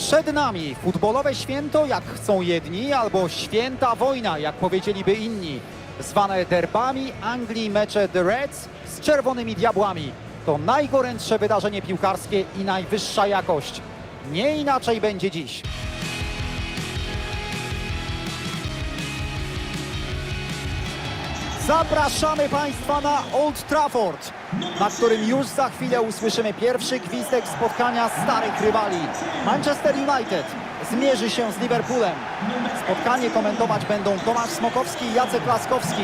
Przed nami futbolowe święto, jak chcą jedni, albo święta wojna, jak powiedzieliby inni. Zwane derbami Anglii mecze The Reds z czerwonymi diabłami. To najgorętsze wydarzenie piłkarskie i najwyższa jakość. Nie inaczej będzie dziś. Zapraszamy Państwa na Old Trafford, na którym już za chwilę usłyszymy pierwszy gwizdek spotkania starych rywali. Manchester United zmierzy się z Liverpoolem. Spotkanie komentować będą Tomasz Smokowski i Jacek Laskowski.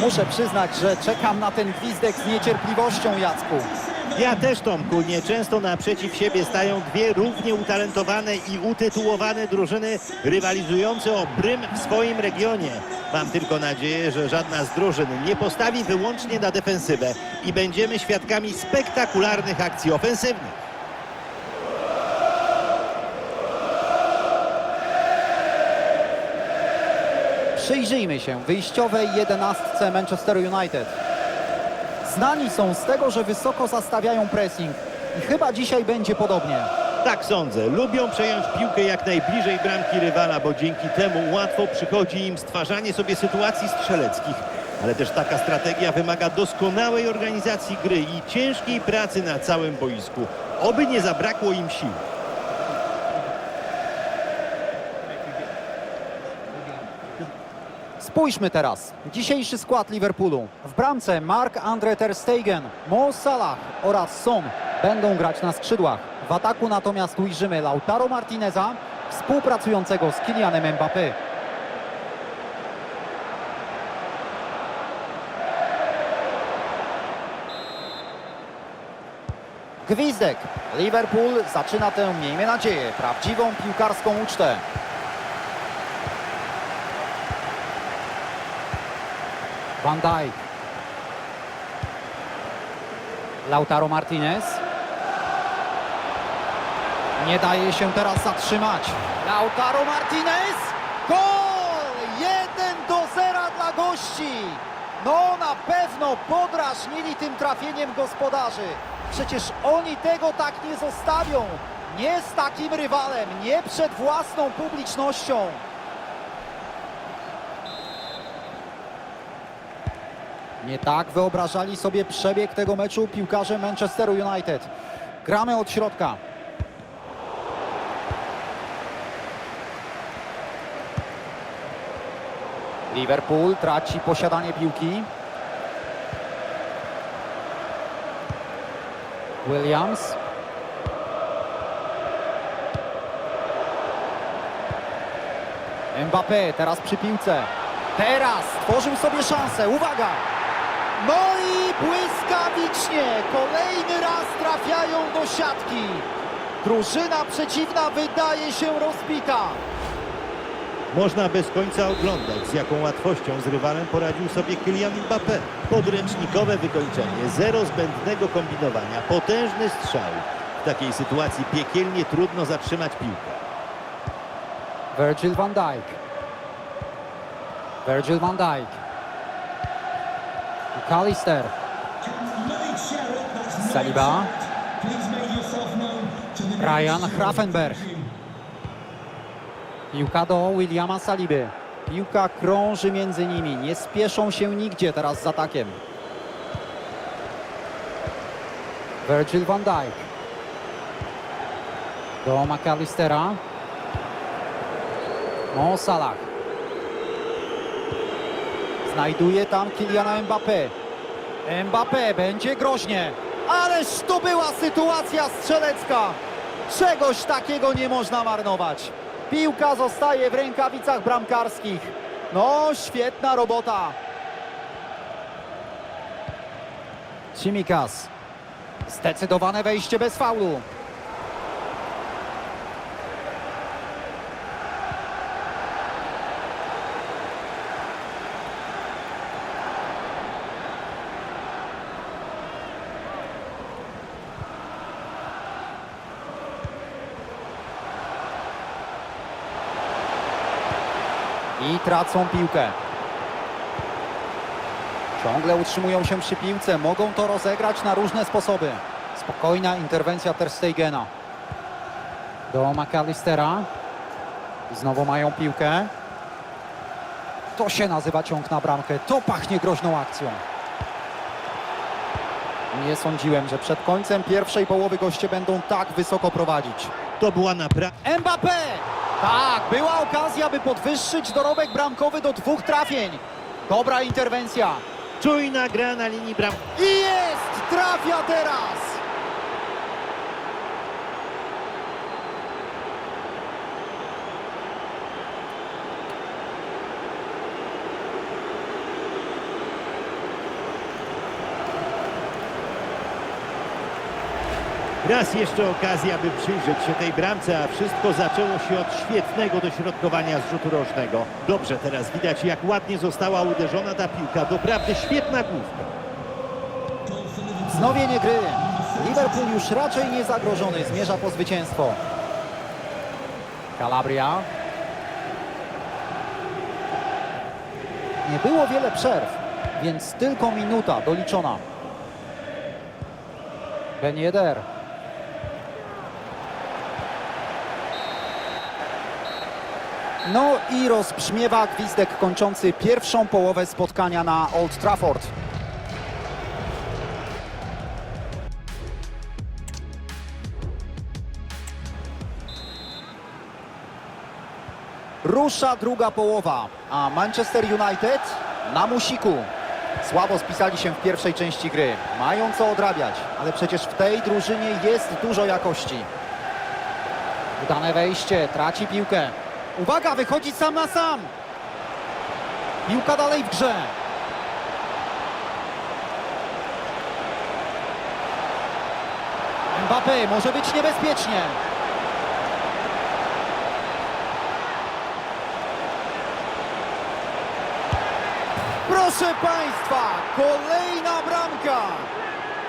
Muszę przyznać, że czekam na ten gwizdek z niecierpliwością, Jacku. Ja też, Tomku, nieczęsto naprzeciw siebie stają dwie równie utalentowane i utytułowane drużyny rywalizujące o prym w swoim regionie. Mam tylko nadzieję, że żadna z drużyn nie postawi wyłącznie na defensywę i będziemy świadkami spektakularnych akcji ofensywnych. Przyjrzyjmy się wyjściowej jedenastce Manchester United. Znani są z tego, że wysoko zastawiają pressing i chyba dzisiaj będzie podobnie. Tak sądzę. Lubią przejąć piłkę jak najbliżej bramki rywala, bo dzięki temu łatwo przychodzi im stwarzanie sobie sytuacji strzeleckich. Ale też taka strategia wymaga doskonałej organizacji gry i ciężkiej pracy na całym boisku. Oby nie zabrakło im sił. Spójrzmy teraz. Dzisiejszy skład Liverpoolu. W bramce Mark-Andre Ter Stegen, Mo Salah oraz Son będą grać na skrzydłach. W ataku natomiast ujrzymy Lautaro Martineza, współpracującego z Kylianem Mbappé. Gwizdek. Liverpool zaczyna tę, miejmy nadzieję, prawdziwą piłkarską ucztę. Van Dijk. Lautaro Martinez. Nie daje się teraz zatrzymać. Lautaro Martinez. Gol! 1 do 0 dla gości. No na pewno podrażnili tym trafieniem gospodarzy. Przecież oni tego tak nie zostawią. Nie z takim rywalem, nie przed własną publicznością. Nie tak wyobrażali sobie przebieg tego meczu piłkarze Manchesteru United. Gramy od środka. Liverpool traci posiadanie piłki. Williams. Mbappé teraz przy piłce. Teraz tworzył sobie szansę. Uwaga! No i błyskawicznie kolejny raz trafiają do siatki. Drużyna przeciwna wydaje się rozbita. Można bez końca oglądać, z jaką łatwością z rywalem poradził sobie Kylian Mbappé. Podręcznikowe wykończenie, zero zbędnego kombinowania, potężny strzał. W takiej sytuacji piekielnie trudno zatrzymać piłkę. Virgil van Dijk. Virgil van Dijk. McAllister. Saliba. Ryan Grafenberg. Piłka do Williama Saliby. Piłka krąży między nimi. Nie spieszą się nigdzie teraz z atakiem. Virgil van Dijk. Do McAllistera. Mo Salah. Znajduje tam Kyliana Mbappé. Mbappé będzie groźnie. Ależ to była sytuacja strzelecka. Czegoś takiego nie można marnować. Piłka zostaje w rękawicach bramkarskich. No, świetna robota. Cimikas. Zdecydowane wejście bez faulu. I tracą piłkę. Ciągle utrzymują się przy piłce. Mogą to rozegrać na różne sposoby. Spokojna interwencja Ter Stegena. Do McAllistera. Znowu mają piłkę. To się nazywa ciąg na bramkę. To pachnie groźną akcją. Nie sądziłem, że przed końcem pierwszej połowy goście będą tak wysoko prowadzić. To była naprawdę... Mbappé! Tak, była okazja, by podwyższyć dorobek bramkowy do dwóch trafień. Dobra interwencja. Czujna gra na linii bram. I jest! Trafia teraz! Raz jeszcze okazja, by przyjrzeć się tej bramce, a wszystko zaczęło się od świetnego dośrodkowania z rzutu rożnego. Dobrze teraz widać, jak ładnie została uderzona ta piłka. Doprawdy świetna główka. Wznowienie gry. Liverpool już raczej nie zagrożony, zmierza po zwycięstwo. Calabria. Nie było wiele przerw, więc tylko minuta doliczona. Ben Yedder. No i rozbrzmiewa gwizdek kończący pierwszą połowę spotkania na Old Trafford. Rusza druga połowa, a Manchester United na musiku. Słabo spisali się w pierwszej części gry. Mają co odrabiać, ale przecież w tej drużynie jest dużo jakości. Udane wejście, traci piłkę. Uwaga, wychodzi sam na sam. Piłka dalej w grze. Mbappé, może być niebezpiecznie. Proszę Państwa, kolejna bramka.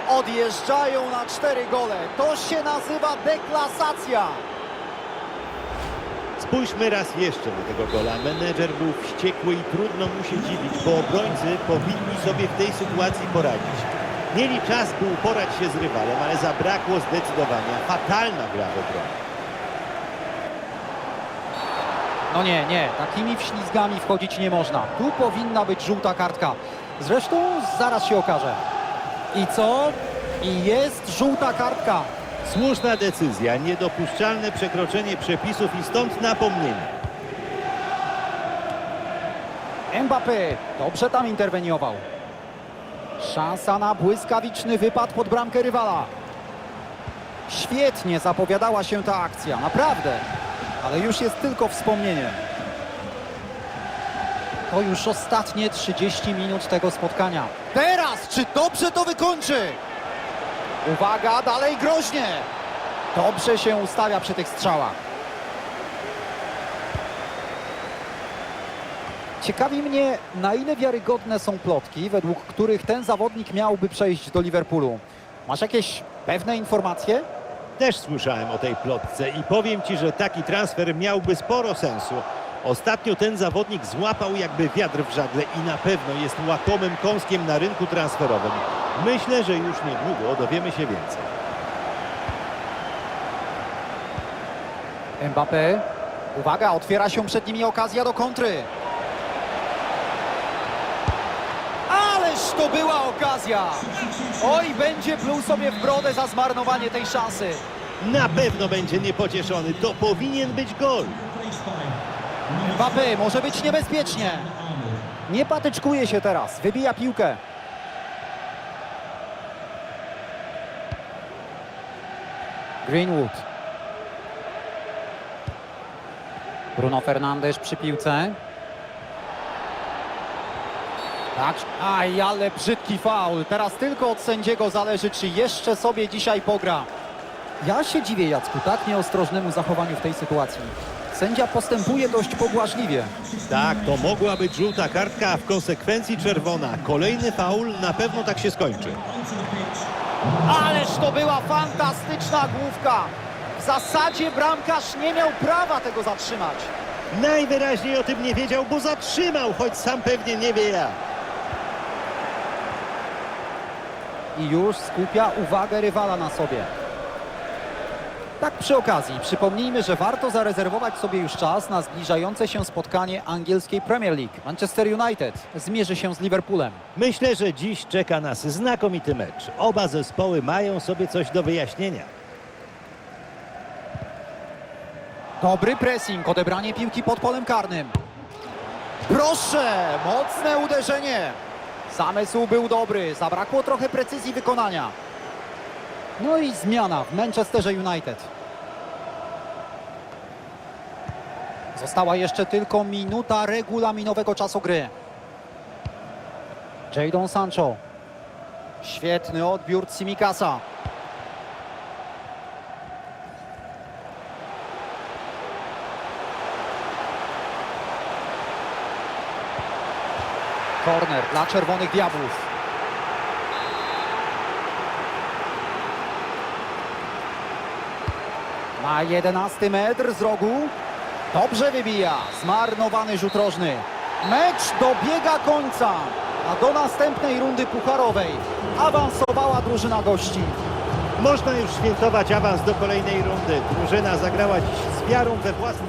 Odjeżdżają na cztery gole. To się nazywa deklasacja. Spójrzmy raz jeszcze na tego gola. Menedżer był wściekły i trudno mu się dziwić, bo obrońcy powinni sobie w tej sytuacji poradzić. Mieli czas, by uporać się z rywalem, ale zabrakło zdecydowania. Fatalna gra w obronie. No nie, nie, takimi wślizgami wchodzić nie można. Tu powinna być żółta kartka. Zresztą zaraz się okaże. I co? I jest żółta kartka. Słuszna decyzja, niedopuszczalne przekroczenie przepisów i stąd napomnienie. Mbappé dobrze tam interweniował. Szansa na błyskawiczny wypad pod bramkę rywala. Świetnie zapowiadała się ta akcja, naprawdę. Ale już jest tylko wspomnienie. To już ostatnie 30 minut tego spotkania. Teraz, czy dobrze to wykończy? Uwaga, dalej groźnie. Dobrze się ustawia przy tych strzałach. Ciekawi mnie, na ile wiarygodne są plotki, według których ten zawodnik miałby przejść do Liverpoolu. Masz jakieś pewne informacje? Też słyszałem o tej plotce i powiem Ci, że taki transfer miałby sporo sensu. Ostatnio ten zawodnik złapał jakby wiatr w żagle i na pewno jest łakomym kąskiem na rynku transferowym. Myślę, że już niedługo dowiemy się więcej. Mbappé. Uwaga, otwiera się przed nimi okazja do kontry. Ależ to była okazja! Oj, będzie pluł sobie w brodę za zmarnowanie tej szansy. Na pewno będzie niepocieszony. To powinien być gol. Mbappé, może być niebezpiecznie. Nie patyczkuje się teraz, wybija piłkę. Greenwood. Bruno Fernandes przy piłce. Tak, aj, ale brzydki faul. Teraz tylko od sędziego zależy, czy jeszcze sobie dzisiaj pogra. Ja się dziwię, Jacku, tak nieostrożnemu zachowaniu w tej sytuacji. Sędzia postępuje dość pobłażliwie. Tak, to mogła być żółta kartka, a w konsekwencji czerwona. Kolejny faul na pewno tak się skończy. Ależ to była fantastyczna główka. W zasadzie bramkarz nie miał prawa tego zatrzymać. Najwyraźniej o tym nie wiedział, bo zatrzymał, choć sam pewnie nie wie jak. I już skupia uwagę rywala na sobie. Tak przy okazji, przypomnijmy, że warto zarezerwować sobie już czas na zbliżające się spotkanie angielskiej Premier League. Manchester United zmierzy się z Liverpoolem. Myślę, że dziś czeka nas znakomity mecz. Oba zespoły mają sobie coś do wyjaśnienia. Dobry pressing, odebranie piłki pod polem karnym. Proszę, mocne uderzenie. Zamysł był dobry, zabrakło trochę precyzji wykonania. No i zmiana w Manchesterze United. Została jeszcze tylko minuta regulaminowego czasu gry. Jadon Sancho. Świetny odbiór Simikasa. Korner dla Czerwonych Diabłów. Ma 11 metr z rogu. Dobrze wybija. Zmarnowany rzut rożny. Mecz dobiega końca. A do następnej rundy pucharowej awansowała drużyna gości. Można już świętować awans do kolejnej rundy. Drużyna zagrała dziś z wiarą we własne...